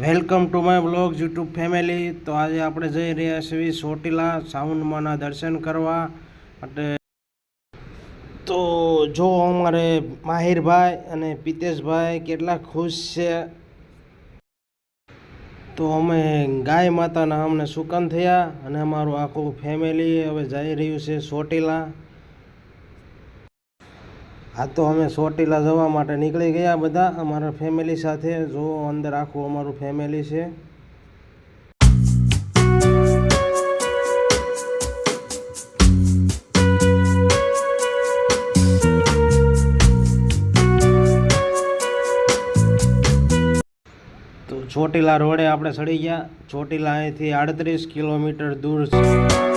Welcome to my blog, YouTube family. તો આજે આપણે જઈ રહ્યા છીએ ચોટીલા સાઉન્ડમાંના દર્શન કરવા માટે. તો જો અમારે માહિરભાઈ અને પિતેશભાઈ કેટલા ખુશ છે. તો અમે ગાય માતાના અમને સુકન થયા અને અમારું આખું ફેમિલી હવે જઈ રહ્યું છે ચોટીલા. હા તો અમે ચોટીલા જવા માટે નીકળી ગયા બધા. અમારા ફેમિલી સાથે. જો અંદર આખું અમારું ફેમિલી છે. તો ચોટીલા રોડે આપણે ચડી ગયા. ચોટીલા અહીંથી આડત્રીસ કિલોમીટર દૂર છે.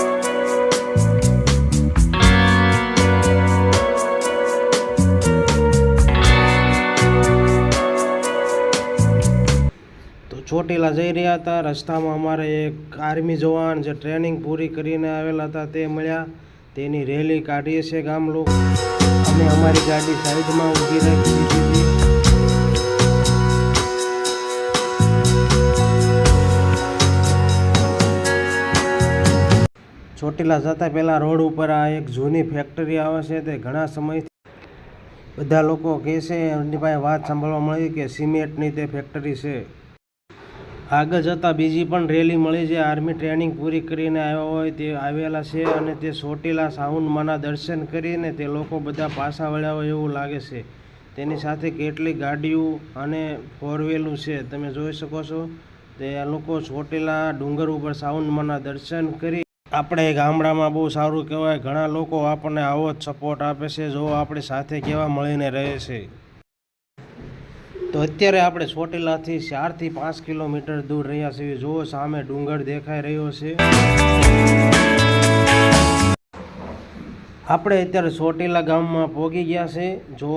ચોટીલા જઈ રહ્યા હતા. રસ્તામાં અમારે એક આર્મી જવાન જે ટ્રેનિંગ પૂરી કરીને આવેલા હતા તે મળ્યા. તેની રેલી કાઢીએ છીએ ગામ લોકો. અને અમારી ગાડી સાઈડમાં ઊભી રાખી દીધી ચોટીલા જતા પહેલાં રોડ ઉપર આ એક જૂની ફેક્ટરી આવે છે તે ઘણા સમયથી બધા લોકો કહે છે એમની પાસે વાત સાંભળવા મળી કે સિમેન્ટની તે ફેક્ટરી છે. આગળ જતાં બીજી પણ રેલી મળી છે આર્મી ટ્રેનિંગ પૂરી કરીને આવ્યા હોય તે આવેલા છે અને તે ચોટીલા સાઉન્ડમાંના દર્શન કરીને તે લોકો બધા પાછા વળ્યા હોય એવું લાગે છે. તેની સાથે કેટલી ગાડીઓ અને ફોરવેલું છે, તમે જોઈ શકો છો. તે લોકો ચોટીલા ડુંગર ઉપર સાઉન્ડમાંના દર્શન કરી આપણે ગામડામાં બહુ સારું કહેવાય. ઘણા લોકો આપણને આવો જ સપોર્ટ આપે છે, જો આપણી સાથે કેવા મળીને રહે છે. તો અત્યારે આપણે ચોટીલાથી ચારથી પાંચ કિલોમીટર દૂર રહ્યા છીએ. જુઓ, સામે ડુંગર દેખાઈ રહ્યો છે. આપણે અત્યારે ચોટીલા ગામમાં પહોંચી ગયા છે. જો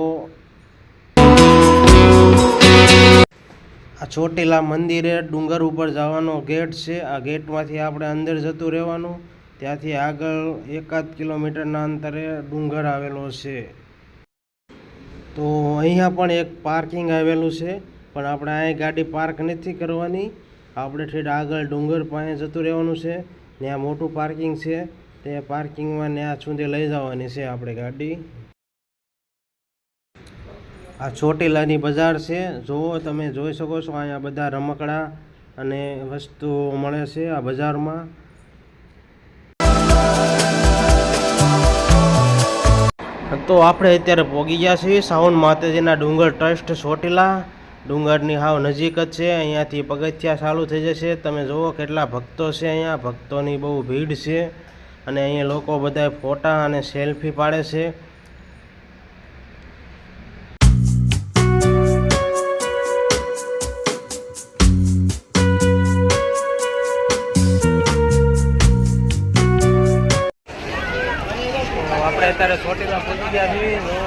આ ચોટીલા મંદિરે ડુંગર ઉપર જવાનો ગેટ છે. આ ગેટમાંથી આપણે અંદર જતું રહેવાનું. ત્યાંથી આગળ એકાદ કિલોમીટરના અંતરે ડુંગર આવેલો છે. તો અહીંયા પણ એક પાર્કિંગ આવેલું છે, પણ આપણે અહીં ગાડી પાર્ક નથી કરવાની. આપણે ઠેઠ આગળ ડુંગર પાસે જતું રહેવાનું છે ત્યાં મોટું પાર્કિંગ છે, તે પાર્કિંગમાં ત્યાં સુધી લઈ જવાની છે આપણે ગાડી. આ ચોટીલાની બજાર છે જુઓ તમે જોઈ શકો છો, અહીંયા બધા રમકડા અને વસ્તુઓ મળે છે આ બજારમાં. તો આપણે અત્યારે પહોંચી ગયા છીએ સાવન માતાજીના ડુંગર ટ્રસ્ટ ચોટીલા. ડુંગરની હાવ નજીક જ છે, અહીંયાથી પગથિયા ચાલુ થઈ જશે. તમે જુઓ કેટલા ભક્તો છે અહીંયા, ભક્તોની બહુ ભીડ છે. અને અહીંયા લોકો બધા ફોટા અને સેલ્ફી પાડે છે. આપણે અત્યારે ચોટીલા પહોંચી ગયા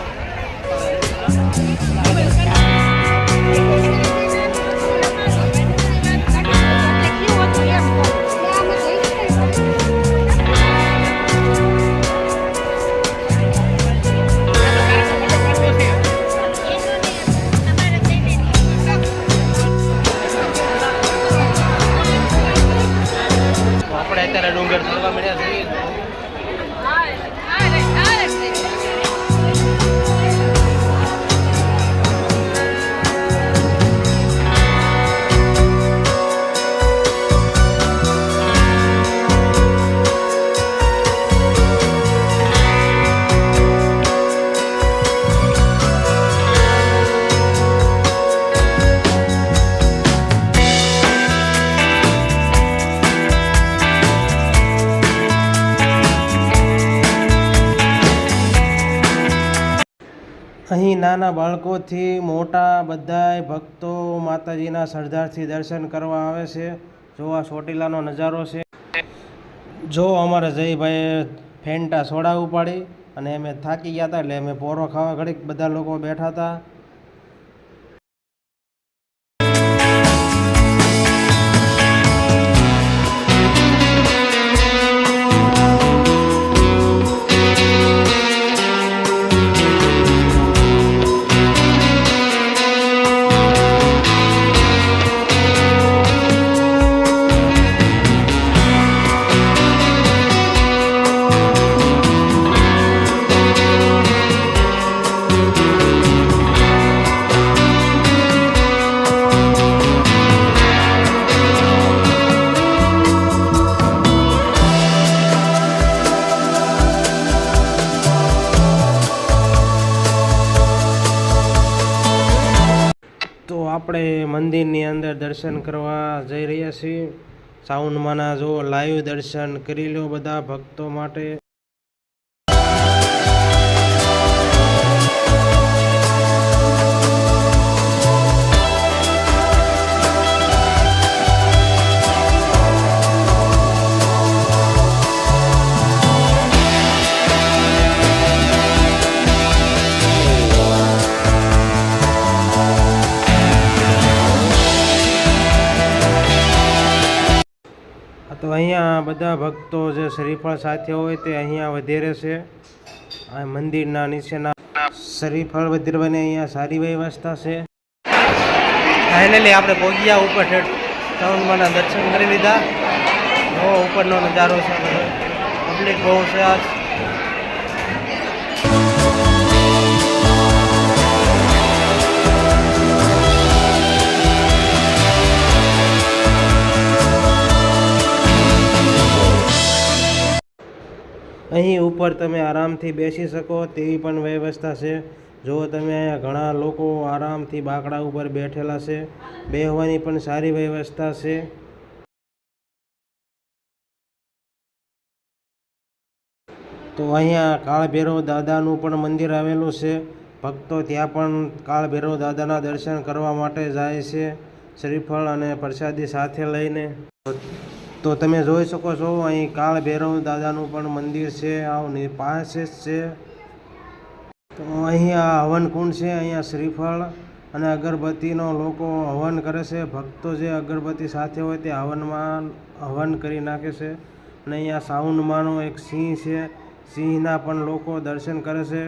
નાના બાળકોથી મોટા બધાય ભક્તો માતાજીના સરદારથી દર્શન કરવા આવે છે. જો આ ચોટીલાનો નજારો છે. જો અમારા જયભાઈએ ફેન્ટા સોડા ઉપાડી અને અમે થાકી ગયા હતા એટલે અમે પોરો ખાવા ઘડીક બધા લોકો બેઠા હતા. આપણે મંદિરની અંદર દર્શન કરવા જઈ રહ્યા છીએ. શ્રાવણ મહિના લાઈવ દર્શન કરી લો બધા ભક્તો માટે. અહીંયા બધા ભક્તો જે શરીફળ સાથે હોય તે અહીંયા વધેરે છે. આ મંદિરના નીચેના શરીફળ વધારવાની અહીંયા સારી વ્યવસ્થા છે. ફાઇનલી આપણે પહોંચ્યા ઉપર ઠેઠ દર્શન કરી લીધા. બહુ ઉપરનો નજારો છે. પબ્લિક બહુ છે આજ. અહીં ઉપર તમે આરામથી બેસી શકો, તેવી પણ વ્યવસ્થા છે. જો તમે અહીંયા ઘણા લોકો આરામથી બાકડા ઉપર બેઠેલા છે. બેહવાની પણ સારી વ્યવસ્થા છે. તો અહીંયા કાળભૈરવ દાદાનું પણ મંદિર આવેલું છે. ભક્તો ત્યાં પણ કાળભૈરવ દાદાના દર્શન કરવા માટે જાય છે. શ્રીફળ અને પ્રસાદી સાથે લઈને. તો તમે જોઈ શકો છો, અહીં કાળ ભૈરવ દાદાનું પણ મંદિર છે આવની પાસે જ છે. તો અહીંયા આ હવનકુંડ છે, અહીંયા શ્રીફળ અને અગરબત્તીનો લોકો હવન કરે છે, ભક્તો જે અગરબત્તી સાથે હોય તે હવનમાં હવન કરી નાખે છે. અને અહીંયા સાઉન્ડમાંનો એક સિંહ છે, સિંહના પણ લોકો દર્શન કરે છે.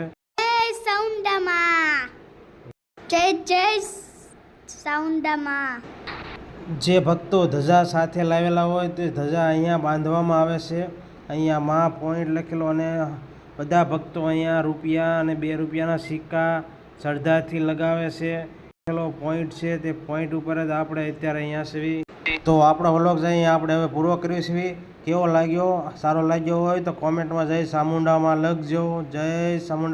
જય જય સૌંદમાં જે ભક્તો ધજા સાથે લાવેલા હોય તે ધજા અહીંયા બાંધવામાં આવે છે. અહીંયા મા પોઈન્ટ લખેલો અને બધા ભક્તો અહીંયા રૂપિયા અને બે રૂપિયાના સિક્કા શ્રદ્ધાથી લગાવે છે. લખેલો પોઈન્ટ છે તે પોઈન્ટ ઉપર જ આપણે અત્યારે અહીંયા છીએ. તો આપણો વ્લોગ અહીંયા આપણે હવે પૂરો કર્યો છીએ. કેવો લાગ્યો? સારો લાગ્યો હોય તો કોમેન્ટમાં જય ચામુંડામાં લખજો. જય ચામુંડા